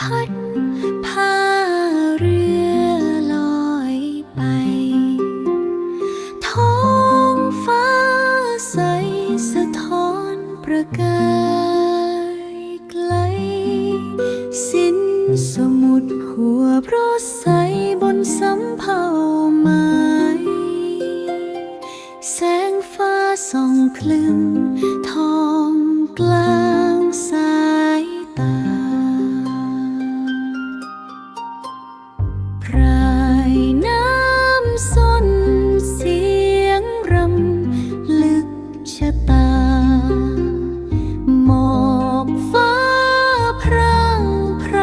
พัดพาเรือลอยไป ท้องฟ้าใสสะท้อนประกาย รน้ำส้นเสียงรำลึกชะตา หมอกฟ้าพรางพร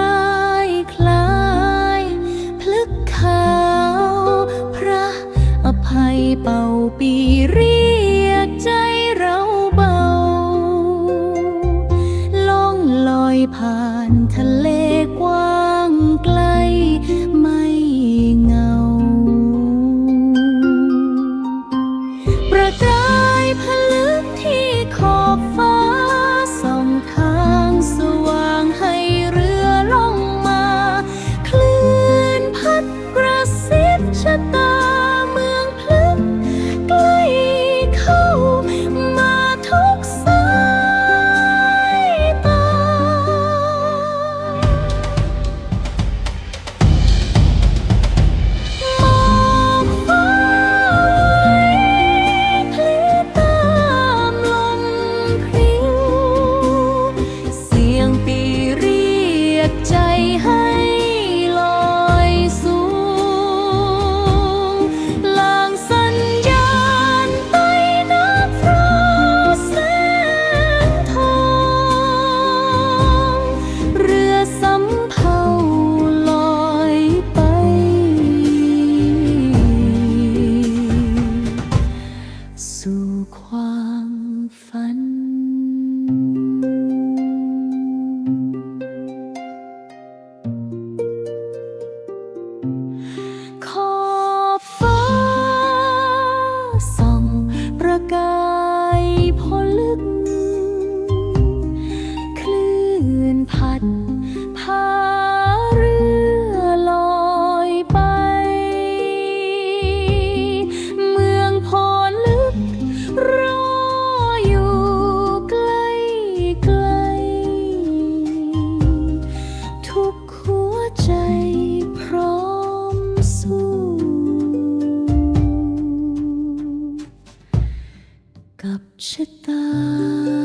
คลายพลึกขาพระอภัยเป่าปีรี ผ่านทะเล Oh. 狂风 갑시다.